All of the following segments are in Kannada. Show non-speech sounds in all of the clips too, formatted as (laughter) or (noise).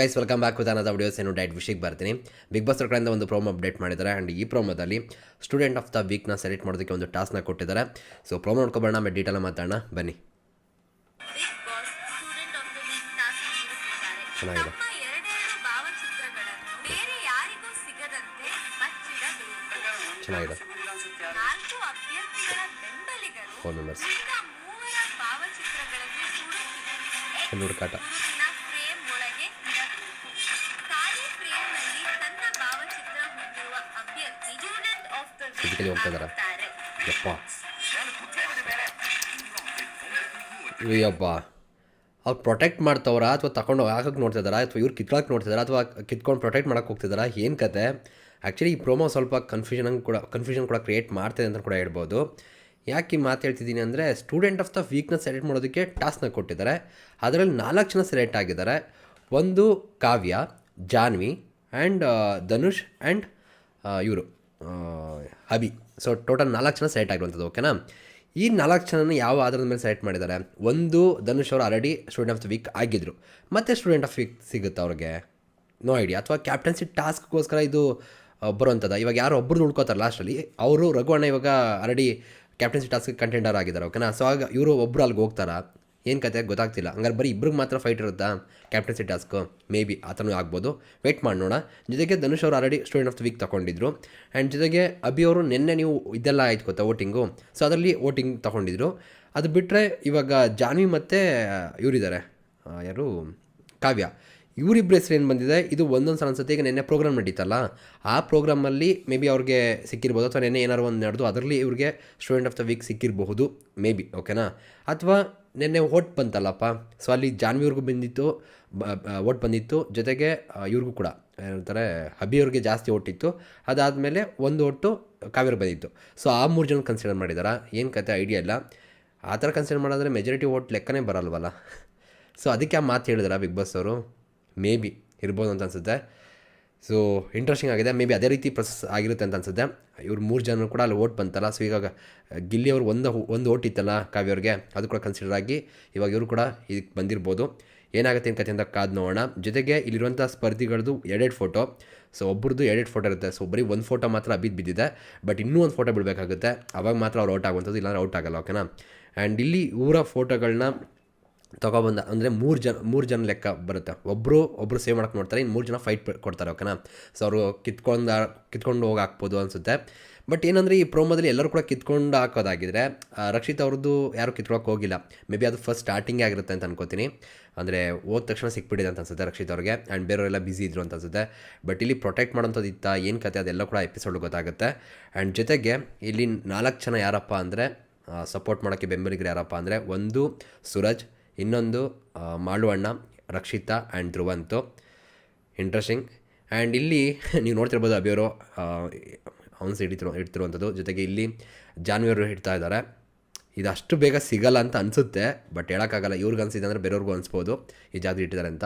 Guys welcome back with another videos ಏನು ಡೈಟ್ ವಿಷಯಕ್ಕೆ ಬರ್ತೀನಿ. ಬಿಗ್ ಬಾಸ್ ಕಡೆಯಿಂದ ಒಂದು ಪ್ರೋಮೋ ಅಪ್ಡೇಟ್ ಮಾಡಿದ್ದಾರೆ. ಆ್ಯಂಡ್ ಈ ಪ್ರೋಮೋದಲ್ಲಿ ಸ್ಟೂಡೆಂಟ್ ಆಫ್ ದ ವೀಕ್ನ ಸೆಲೆಕ್ಟ್ ಮಾಡೋದಕ್ಕೆ ಒಂದು ಟಾಸ್ಕ್ನ ಕೊಟ್ಟಿದ್ದಾರೆ. ಸೊ ಪ್ರೋಮೋ ನೋಡ್ಕೊಬೋಣ ಆಮೇಲೆ ಡೀಟೇಲ್ ಮಾತಾಡೋಣ. ಬನ್ನಿ. ಚೆನ್ನಾಗಿದೆ. ಚೆನ್ನಾಗಿದೆ. ಫೋನ್ ನಂಬರ್ಸ್ ಹುಡುಕಾಟ ದ ಹೋಗ್ತಾ? ಯಪ್ಪ. ಅಯ್ಯಪ್ಪ ಅವ್ರು ಪ್ರೊಟೆಕ್ಟ್ ಮಾಡ್ತವ್ರ ಅಥವಾ ತಗೊಂಡು ಹಾಕಕ್ಕೆ ನೋಡ್ತಿದ್ದಾರಾ ಅಥವಾ ಇವ್ರು ಕಿತ್ಕೊಳಕ್ಕೆ ನೋಡ್ತಿದ್ದಾರಾ ಅಥವಾ ಕಿತ್ಕೊಂಡು ಪ್ರೊಟೆಕ್ಟ್ ಮಾಡಕ್ಕೆ ಹೋಗ್ತಿದ್ದಾರಾ ಏನು ಕತೆ? ಆ್ಯಕ್ಚುಲಿ ಈ ಪ್ರೋಮೋ ಸ್ವಲ್ಪ ಕನ್ಫ್ಯೂಷನ್ ಕೂಡ ಕನ್ಫ್ಯೂಷನ್ ಕೂಡ ಕ್ರಿಯೇಟ್ ಮಾಡ್ತಿದೆ ಅಂತ ಕೂಡ ಹೇಳ್ಬೋದು. ಯಾಕೆ ಮಾತು ಹೇಳ್ತಿದ್ದೀನಿ ಅಂದರೆ ಸ್ಟೂಡೆಂಟ್ ಆಫ್ ದ ವೀಕ್ನೆಸ್ ಸೆಲೆಕ್ಟ್ ಮಾಡೋದಕ್ಕೆ ಟಾಸ್ಕ್ನ ಕೊಟ್ಟಿದ್ದಾರೆ. ಅದರಲ್ಲಿ ನಾಲ್ಕು ಜನ ಸೆಲೆಕ್ಟ್ ಆಗಿದ್ದಾರೆ. ಒಂದು ಕಾವ್ಯ, ಜಾನ್ವಿ ಆ್ಯಂಡ್ ಧನುಷ್ ಆ್ಯಂಡ್ ಇವರು. ಹಬಿ ಸೊ ಟೋಟಲ್ ನಾಲ್ಕು ಜನ ಸೆಲೆಕ್ಟ್ ಆಗಿರುವಂಥದ್ದು ಓಕೆನಾ ಈ ನಾಲ್ಕು ಜನನ ಯಾವ ಆಧಾರದ ಮೇಲೆ ಸೆಲೆಕ್ಟ್ ಮಾಡಿದ್ದಾರೆ? ಒಂದು, ಧನುಷ್ ಅವರು already student of the week ಆಗಿದ್ದರು ಮತ್ತೆ ಸ್ಟೂಡೆಂಟ್ ಆಫ್ ವೀಕ್ ಸಿಗುತ್ತೆ ಅವ್ರಿಗೆ? ನೋ ಐಡಿಯಾ ಅಥವಾ ಕ್ಯಾಪ್ಟನ್ಸಿ ಟಾಸ್ಕ್ಗೋಸ್ಕರ ಇದು ಬರುವಂಥದ್ದು? ಇವಾಗ ಯಾರೋ ಒಬ್ಬರು ಉಳ್ಕೋತಾರೆ ಲಾಸ್ಟಲ್ಲಿ ಅವರು ರಘುವಣ್ಣ ಇವಾಗ ಆಲ್ರೆಡಿ ಕ್ಯಾಪ್ಟನ್ಸಿ ಟಾಸ್ಕ್ ಕಂಟೆಂಡರ್ ಆಗಿದ್ದಾರೆ ಓಕೆನಾ ಸೊ ಆಗ ಇವರು ಒಬ್ಬರು ಅಲ್ಲಿಗೆ ಹೋಗ್ತಾರಾ? ಏನು ಕತೆ ಗೊತ್ತಾಗ್ತಿಲ್ಲ. ಹಂಗಾರೆ ಬರೀ ಇಬ್ಬರಿಗೆ ಮಾತ್ರ ಫೈಟ್ ಇರುತ್ತಾ? ಕ್ಯಾಪ್ಟನ್ಸಿ ಟಾಸ್ಕ್ ಮೇ ಬಿ ಆ ಥರನೂ ಆಗ್ಬೋದು ವೆಯ್ಟ್ ಮಾಡೋಣ ಜೊತೆಗೆ ಧನುಷ್ ಅವರು already student of the week ತೊಗೊಂಡಿದ್ರು and ಜೊತೆಗೆ ಅಭಿ ಅವರು ನಿನ್ನೆ ನೀವು ಇದೆಲ್ಲ ಆಯ್ತು ಗೊತ್ತಾ ವೋಟಿಂಗು ಸೊ ಅದರಲ್ಲಿ ವೋಟಿಂಗ್ ತೊಗೊಂಡಿದ್ರು ಅದು ಬಿಟ್ಟರೆ ಇವಾಗ ಜಾನ್ವಿ ಮತ್ತು ಇವರಿದ್ದಾರೆ ಯಾರು? ಕಾವ್ಯ. ಇವರಿಬ್ಬರ ಹೆಸರು ಏನು ಬಂದಿದೆ? ಇದು ಒಂದೊಂದು ಸಲ ಅನ್ಸುತ್ತೆ. ಈಗ ನಿನ್ನೆ ಪ್ರೋಗ್ರಾಮ್ ನಡೀತಲ್ಲ. ಆ ಪ್ರೋಗ್ರಾಮಲ್ಲಿ ಮೇ ಬಿ ಅವ್ರಿಗೆ ಸಿಕ್ಕಿರ್ಬೋದು. ಅಥವಾ ನೆನ್ನೆ ಏನಾದ್ರು ಒಂದು ನಡೆದು, ಅದರಲ್ಲಿ ಇವ್ರಿಗೆ ಸ್ಟೂಡೆಂಟ್ ಆಫ್ ದ ವೀಕ್ ಸಿಕ್ಕಿರಬಹುದು. ಮೇ ಬಿ ಓಕೆನಾ ಅಥವಾ ನಿನ್ನೆ ಓಟ್ ಬಂತಲ್ಲಪ್ಪ? ಸೊ ಅಲ್ಲಿ ಜಾನ್ವಿಯವ್ರಿಗೂ ಬಂದಿತ್ತು ಓಟ್ ಬಂದಿತ್ತು. ಜೊತೆಗೆ ಇವ್ರಿಗೂ ಕೂಡ, ಏನಂತಾರೆ, ಹಬಿಯವ್ರಿಗೆ ಜಾಸ್ತಿ ಓಟಿತ್ತು ಅದಾದಮೇಲೆ ಒಂದು ಓಟು ಕಾವೇರಿ ಬಂದಿತ್ತು. ಸೊ ಆ ಮೂರು ಜನ ಕನ್ಸಿಡರ್ ಮಾಡಿದಾರ? ಏನು ಕತೆ? ಐಡಿಯಾ ಇಲ್ಲ. ಆ ಥರ ಕನ್ಸಿಡರ್ ಮಾಡಿದ್ರೆ ಮೆಜಾರಿಟಿ ಓಟ್ ಲೆಕ್ಕನೇ ಬರಲ್ವಲ್ಲ? ಸೊ ಅದಕ್ಕೆ ಆ ಮಾತು ಹೇಳಿದಾರ ಬಿಗ್ ಬಾಸ್ ಅವರು? ಮೇ ಬಿ ಇರ್ಬೋದು ಅಂತ ಅನಿಸುತ್ತೆ. ಸೊ ಇಂಟ್ರೆಸ್ಟಿಂಗ್ ಆಗಿದೆ. ಮೇ ಬಿ ಅದೇ ರೀತಿ ಪ್ರೊಸೆಸ್ ಆಗಿರುತ್ತೆ ಅಂತ ಅನ್ಸುತ್ತೆ. ಇವ್ರು ಮೂರು ಜನರು ಕೂಡ ಅಲ್ಲಿ ಓಟ್ ಬಂತಲ್ಲ. ಸೊ ಇವಾಗ ಗಿಲ್ಲಿ ಅವರು ಒಂದು ಒಂದು ಓಟ್ ಇತ್ತಲ್ಲ ಕಾವ್ಯವ್ರಿಗೆ ಅದು ಕೂಡ ಕನ್ಸಿಡರ್ ಆಗಿ ಇವಾಗ ಇವರು ಕೂಡ ಇದಕ್ಕೆ ಬಂದಿರ್ಬೋದು. ಏನಾಗುತ್ತೆ ಏನು ಕತೆ ಅಂತ ಕಾದು ನೋಡೋಣ. ಜೊತೆಗೆ ಇಲ್ಲಿರುವಂಥ ಸ್ಪರ್ಧಿಗಳದ್ದು ಎರಡೆರಡು ಫೋಟೋ ಸೊ ಒಬ್ಬರದ್ದು ಎರಡೆರಡು ಫೋಟೋ ಇರುತ್ತೆ. ಸೊ ಬರೀ ಒಂದು ಫೋಟೋ ಮಾತ್ರ ಅಬಿದ್ದು ಬಿದ್ದಿದೆ. ಬಟ್ ಇನ್ನೂ ಒಂದು ಫೋಟೋ ಬಿಡಬೇಕಾಗುತ್ತೆ. ಅವಾಗ ಮಾತ್ರ ಅವ್ರು ಔಟ್ ಆಗುವಂಥದ್ದು, ಇಲ್ಲಾಂದ್ರೆ ಔಟ್ ಆಗಲ್ಲ ಓಕೆನಾ ಆ್ಯಂಡ್ ಇಲ್ಲಿ ಊರ ಫೋಟೋಗಳನ್ನ ತೊಗೊಬಂದ, ಅಂದರೆ ಮೂರು ಜನ ಮೂರು ಜನ ಲೆಕ್ಕ ಬರುತ್ತೆ. ಒಬ್ಬರು ಒಬ್ಬರು ಸೇವ್ ಮಾಡೋಕೆ ನೋಡ್ತಾರೆ ಇನ್ನು ಮೂರು ಜನ ಫೈಟ್ ಕೊಡ್ತಾರೆ ಓಕೆನಾ ಸೊ ಅವರು ಕಿತ್ಕೊಂಡು ಕಿತ್ಕೊಂಡು ಹೋಗಿ ಹಾಕ್ಬೋದು ಅನಿಸುತ್ತೆ. ಬಟ್ ಏನಂದರೆ, ಈ ಪ್ರೋಮೋದಲ್ಲಿ ಎಲ್ಲರೂ ಕೂಡ ಕಿತ್ಕೊಂಡು ಹಾಕೋದಾಗಿದ್ರೆ ರಕ್ಷಿತ್ ಅವ್ರದ್ದು ಯಾರು ಕಿತ್ಕೊಳಕ್ಕೆ ಹೋಗಿಲ್ಲ. ಮೇ ಬಿ ಅದು ಫಸ್ಟ್ ಸ್ಟಾರ್ಟಿಂಗೇ ಆಗಿರುತ್ತೆ ಅಂತ ಅನ್ಕೋತೀನಿ. ಅಂದರೆ ಹೋದ ತಕ್ಷಣ ಸಿಕ್ಬಿಟ್ಟಿದೆ ಅಂತ ಅನ್ಸುತ್ತೆ ರಕ್ಷಿತ್ ಅವ್ರಿಗೆ ಆ್ಯಂಡ್ ಬೇರೆಯವರೆಲ್ಲ ಬ್ಯುಸಿ ಇದ್ರು ಅಂತ ಅನ್ಸುತ್ತೆ. ಬಟ್ ಇಲ್ಲಿ ಪ್ರೊಟೆಕ್ಟ್ ಮಾಡೋಂಥದ್ದು ಇತ್ತ, ಏನು ಕತೆ, ಅದೆಲ್ಲ ಕೂಡ ಎಪಿಸೋಡ್ ಗೊತ್ತಾಗುತ್ತೆ. ಆ್ಯಂಡ್ ಜೊತೆಗೆ, ಇಲ್ಲಿ ನಾಲ್ಕು ಜನ ಯಾರಪ್ಪ ಅಂದರೆ ಸಪೋರ್ಟ್ ಮಾಡೋಕ್ಕೆ ಬೆಂಬಲಿಗರು ಯಾರಪ್ಪ ಅಂದರೆ, ಒಂದು ಸೂರಜ್ ಇನ್ನೊಂದು ಮಾಳುವಣ್ಣ, ರಕ್ಷಿತಾ ಆ್ಯಂಡ್ ಧ್ರುವಂತು. ಇಂಟ್ರೆಸ್ಟಿಂಗ್ ಆ್ಯಂಡ್ ಇಲ್ಲಿ (laughs) ನೀವು ನೋಡ್ತಿರ್ಬೋದು ಅಭಿಯವರು ಅವನ್ಸ್ ಹಿಡಿತಿರೋ ಇಡ್ತಿರುವಂಥದ್ದು ಜೊತೆಗೆ ಇಲ್ಲಿ ಜಾನ್ವಿಯವರು ಹಿಡ್ತಾ ಇದ್ದಾರೆ. ಇದು ಅಷ್ಟು ಬೇಗ ಸಿಗಲ್ಲ ಅಂತ ಅನಿಸುತ್ತೆ ಬಟ್ ಹೇಳೋಕ್ಕಾಗಲ್ಲ. ಇವ್ರಿಗೆ ಅನಿಸಿದೆ ಅಂದರೆ ಬೇರೆಯವ್ರಿಗೂ ಅನಿಸ್ಬೋದು. ಈ ಜಾಗ ಇಟ್ಟಿದ್ದಾರೆ ಅಂತ.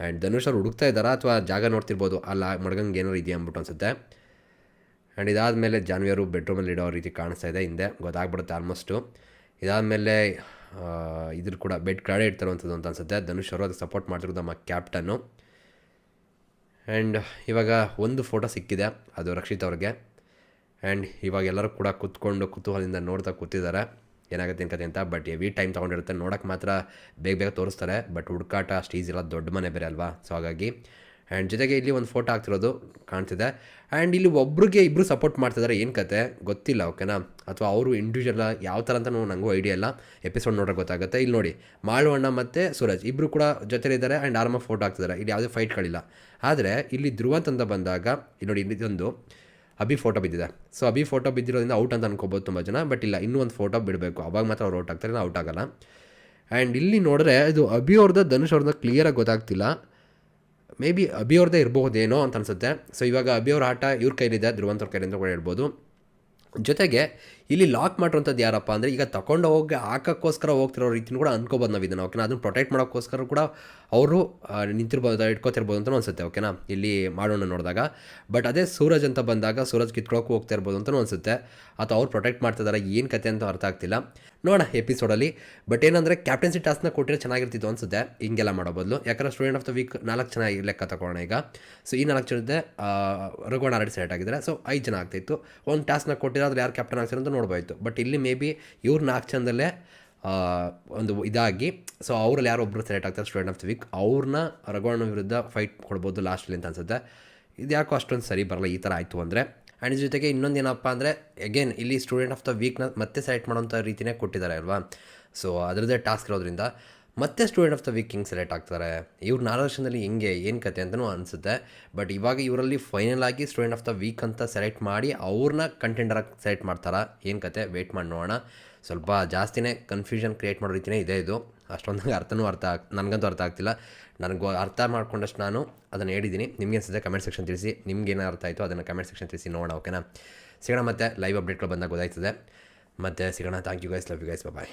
ಆ್ಯಂಡ್ ಧನುಷ್ ಅವ್ರು ಹುಡುಕ್ತಾ ಇದ್ದಾರಾ ಅಥವಾ ಜಾಗ ನೋಡ್ತಿರ್ಬೋದು? ಅಲ್ಲ, ಮಡ್ಗಂಗೆ ಏನಾರು ಇದೆಯಾ ಅಂದ್ಬಿಟ್ಟು ಅನಿಸುತ್ತೆ. ಆ್ಯಂಡ್ ಇದಾದಮೇಲೆ ಜಾನ್ವಿಯರು ಬೆಡ್ರೂಮಲ್ಲಿ ಇಡೋ ರೀತಿ ಕಾಣಿಸ್ತಾ ಇದೆ ಹಿಂದೆ. ಗೊತ್ತಾಗ್ಬಿಡುತ್ತೆ ಆಲ್ಮೋಸ್ಟು ಇದಾದಮೇಲೆ ಇದ್ರ ಕೂಡ ಬೆಡ್ ಕಡೆ ಇಡ್ತಿರುವಂಥದ್ದು ಅಂತ ಅನ್ಸುತ್ತೆ. ಧನುಷ್ ಅವರು ಅದಕ್ಕೆ ಸಪೋರ್ಟ್ ಮಾಡ್ತಿರೋದು ನಮ್ಮ ಕ್ಯಾಪ್ಟನ್ನು ಆ್ಯಂಡ್ ಇವಾಗ ಒಂದು ಫೋಟೋ ಸಿಕ್ಕಿದೆ, ಅದು ರಕ್ಷಿತ್ ಅವ್ರಿಗೆ. ಆ್ಯಂಡ್ ಇವಾಗ ಎಲ್ಲರೂ ಕೂಡ ಕೂತ್ಕೊಂಡು ಕುತೂಹಲದಿಂದ ನೋಡ್ತಾ ಕೂತಿದ್ದಾರೆ. ಏನಾಗುತ್ತೆ ಏನು ಕತೆ ಅಂತ ಬಟ್ ಎವಿ ಟೈಮ್ ತೊಗೊಂಡಿರುತ್ತೆ. ನೋಡೋಕ್ಕೆ ಮಾತ್ರ ಬೇಗ ಬೇಗ ತೋರಿಸ್ತಾರೆ ಬಟ್ ಹುಡುಕಾಟ ಅಷ್ಟು ಈಸಿ ಇಲ್ಲ ದೊಡ್ಡ ಮನೆ ಬೇರೆ ಅಲ್ವಾ? ಸೊ ಹಾಗಾಗಿ ಆ್ಯಂಡ್ ಜೊತೆಗೆ ಇಲ್ಲಿ ಒಂದು ಫೋಟೋ ಹಾಕ್ತಿರೋದು ಕಾಣ್ತಿದೆ. ಆ್ಯಂಡ್ ಇಲ್ಲಿ ಒಬ್ರಿಗೆ ಇಬ್ಬರು ಸಪೋರ್ಟ್ ಮಾಡ್ತಿದ್ದಾರೆ ಏನು ಕತೆ? ಗೊತ್ತಿಲ್ಲ ಓಕೆನಾ ಅಥವಾ ಅವರು ಇಂಡಿವಿಜುವಲ್ ಯಾವ ಥರ ಅಂತ ನನಗೂ ಐಡಿಯಾ ಇಲ್ಲ. ಎಪಿಸೋಡ್ ನೋಡೋಕೆ ಗೊತ್ತಾಗುತ್ತೆ. ಇಲ್ಲಿ ನೋಡಿ ಮಾಳುವಣ್ಣ ಮತ್ತು ಸೂರಜ್ ಇಬ್ಬರು ಕೂಡ ಜೊತೆಲಿದ್ದಾರೆ ಆ್ಯಂಡ್ ಆರಾಮಾಗಿ ಫೋಟೋ ಹಾಕ್ತಿದ್ದಾರೆ ಇಲ್ಲಿ ಯಾವುದೇ ಫೈಟ್ಗಳಿಲ್ಲ ಆದರೆ ಇಲ್ಲಿ ಧ್ರುವ ತಂದ ಬಂದಾಗ, ಇಲ್ಲಿ ನೋಡಿ ಇದೊಂದು ಅಭಿ ಫೋಟೋ ಬಿದ್ದಿದೆ. ಸೊ ಅಭಿ ಫೋಟೋ ಬಿದ್ದಿರೋದ್ರಿಂದ ಔಟ್ ಅಂತ ಅನ್ಕೋಬೋದು ತುಂಬ ಜನ ಬಟ್ ಇಲ್ಲ, ಇನ್ನೂ ಒಂದು ಫೋಟೋ ಬಿಡಬೇಕು. ಅವಾಗ ಮಾತ್ರ ಅವ್ರು ಔಟ್ ಆಗ್ತಾರೆ ಔಟ್ ಆಗಲ್ಲ. ಆ್ಯಂಡ್ ಇಲ್ಲಿ ನೋಡಿದ್ರೆ ಇದು ಅಭಿ ಅವ್ರದ್ದು ಧನುಷ್ ಅವ್ರದ್ದು ಕ್ಲಿಯರಾಗಿ ಗೊತ್ತಾಗ್ತಿಲ್ಲ. ಮೇ ಬಿ ಅವ್ರದ್ದೇ ಇರಬಹುದೇನೋ ಅಂತ ಅನಿಸುತ್ತೆ. ಸೊ ಇವಾಗ ಅಭಿ ಅವ್ರ ಆಟ ಇವ್ರ ಕೈಲಿದೆ ಕೈಲಿ ಅಂತ ಕೂಡ ಹೇಳ್ಬೋದು. ಜೊತೆಗೆ ಇಲ್ಲಿ ಲಾಕ್ ಮಾಡಿರೋಂಥದ್ದು ಯಾರಪ್ಪ ಅಂದರೆ ಈಗ ತಗೊಂಡು ಹೋಗಿ ಹಾಕೋಕ್ಕೋಸ್ಕರ ಹೋಗ್ತಿರೋ ರೀತಿನೂ ಕೂಡ ಅನ್ಕೋಬೋದು ನಾವು ಇದನ್ನು ಓಕೆನಾ ಅದನ್ನು ಪ್ರೊಟೆಕ್ಟ್ ಮಾಡೋಕ್ಕೋಸ್ಕರ ಕೂಡ ಅವರು ನಿಂತಿರ್ಬೋದು, ಇಟ್ಕೋತಿರ್ಬೋದು ಅಂತಲೂ ಅನಿಸುತ್ತೆ ಓಕೆನಾ ಇಲ್ಲಿ ಮಾಡೋಣ ನೋಡಿದಾಗ. ಬಟ್ ಅದೇ ಸೂರಜ್ ಅಂತ ಬಂದಾಗ ಸೂರಜ್ ಕಿತ್ಕೊಳ್ಳೋಕೆ ಹೋಗ್ತಾ ಇರ್ಬೋದು ಅಂತಲೂ ಅನಿಸುತ್ತೆ. ಅಥವಾ ಅವ್ರು ಪ್ರೊಟೆಕ್ಟ್ ಮಾಡ್ತಿದಾರೆ, ಏನು ಕತೆ ಅಂತ ಅರ್ಥ ಆಗ್ತಿಲ್ಲ. ನೋಡೋಣ ಎಪಿಸೋಡಲ್ಲಿ ಬಟ್ ಏನಂದರೆ ಕ್ಯಾಪ್ಟನ್ಸಿ ಟಾಸ್ಕ್ನ ಕೊಟ್ಟರೆ ಚೆನ್ನಾಗಿರ್ತಿತ್ತು ಅನಿಸುತ್ತೆ. ಹಿಂಗೆಲ್ಲ ಮಾಡೋ ಬದಲು. ಯಾಕಂದರೆ ಸ್ಟೂಡೆಂಟ್ ಆಫ್ ದ ವೀಕ್ ನಾಲ್ಕು ಜನ ಲೆಕ್ಕ ತಗೋಣ ಈಗ. ಸೊ ಈ ನಾಲ್ಕು ಜನದ ರಘುವಣ ಆಲ್ರೆಡಿ ಸೆಲೆಕ್ಟ್ ಆಗಿದ್ದಾರೆ. ಸೊ ಐದು ಜನ ಆಗ್ತಾಯಿತ್ತು ಒಂದು ಟಾಸ್ಕ್ನ ಕೊಟ್ಟಿರೋದ್ರೆ ಯಾರು ಕ್ಯಾಪ್ಟನ್ ಆಗ್ತಾರೆ ಅಂತ ನೋಡ್ಬೋಯ್ತು. ಬಟ್ ಇಲ್ಲಿ ಮೇ ಬಿ ಇವ್ರು ನಾಲ್ಕು ಚಂದಲ್ಲೇ ಒಂದು ಇದಾಗಿ ಸೊ ಅವರಲ್ಲಿ ಯಾರೋ ಒಬ್ಬರು ಸೆಲೆಕ್ಟ್ ಆಗ್ತಾರೆ ಸ್ಟೂಡೆಂಟ್ ಆಫ್ ದ ವೀಕ್ ಅವ್ರನ್ನ ರಘುವಣ್ಣ ವಿರುದ್ಧ ಫೈಟ್ ಕೊಡ್ಬೋದು ಲಾಸ್ಟಲ್ಲಿ ಅಂತ ಅನ್ಸುತ್ತೆ. ಇದು ಯಾಕೋ ಅಷ್ಟೊಂದು ಸರಿ ಬರಲ್ಲ, ಈ ಥರ ಆಯಿತು ಅಂದರೆ. ಆ್ಯಂಡ್ ಜೊತೆಗೆ ಇನ್ನೊಂದು ಏನಪ್ಪ ಅಂದರೆ ಅಗೇನ್ ಇಲ್ಲಿ ಸ್ಟೂಡೆಂಟ್ ಆಫ್ ದ ವೀಕ್ನ ಮತ್ತೆ ಸೆಲೆಕ್ಟ್ ಮಾಡೋಂಥ ರೀತಿನೇ ಕೊಟ್ಟಿದ್ದಾರೆ ಅಲ್ವಾ? ಸೊ ಅದರದ್ದೇ ಟಾಸ್ಕ್ ಇರೋದ್ರಿಂದ. ಮತ್ತೆ ಸ್ಟೂಡೆಂಟ್ ಆಫ್ ದ ವೀಕ್ ಹಿಂಗೆ ಸೆಲೆಕ್ಟ್ ಆಗ್ತಾರೆ? ಇವ್ರು ನಾಲ್ಕು ವರ್ಷದಲ್ಲಿ ಹೆಂಗೆ, ಏನು ಕತೆ ಅಂತಲೂ ಅನಿಸುತ್ತೆ. ಬಟ್ ಇವಾಗ ಇವರಲ್ಲಿ ಫೈನಲ್ ಆಗಿ ಸ್ಟೂಡೆಂಟ್ ಆಫ್ ದ ವೀಕ್ ಅಂತ ಸೆಲೆಕ್ಟ್ ಮಾಡಿ ಅವ್ರನ್ನ ಕಂಟೆಂಡರಾಗಿ ಸೆಲೆಕ್ಟ್ ಮಾಡ್ತಾರಾ? ಏನು ಕತೆ? ವೆಯ್ಟ್ ಮಾಡಿ ನೋಡೋಣ. ಸ್ವಲ್ಪ ಜಾಸ್ತಿನೇ ಕನ್ಫ್ಯೂಷನ್ ಕ್ರಿಯೇಟ್ ಮಾಡೋ ರೀತಿಯೇ ಇದೆ ಇದು. ಅಷ್ಟೊಂದು ಅರ್ಥನೂ ಅರ್ಥ ಆಗ್, ನನಗಂತೂ ಅರ್ಥ ಆಗ್ತಿಲ್ಲ. ನನಗೆ ಅರ್ಥ ಮಾಡ್ಕೊಂಡಷ್ಟು ನಾನು ಅದನ್ನು ಹೇಳಿದ್ದೀನಿ ನಿಮಗೆ ಅನ್ಸುತ್ತೆ ಕಮೆಂಟ್ ಸೆಕ್ಷನ್ ತಿಳಿಸಿ. ನಿಮ್ಗೆ ಏನೋ ಅರ್ಥ ಆಯಿತು ಅದನ್ನು ಕಮೆಂಟ್ ಸೆಕ್ಷನ್ ತಿಳಿಸಿ ನೋಡೋಣ ಓಕೆನಾ ಸಿಗೋಣ ಮತ್ತೆ ಲೈವ್ ಅಪ್ಡೇಟ್ಗಳು ಬಂದಾಗ ಗೊತ್ತಾಯ್ತದೆ. ಮತ್ತೆ ಸಿಗೋಣ. Thank you guys love you guys bye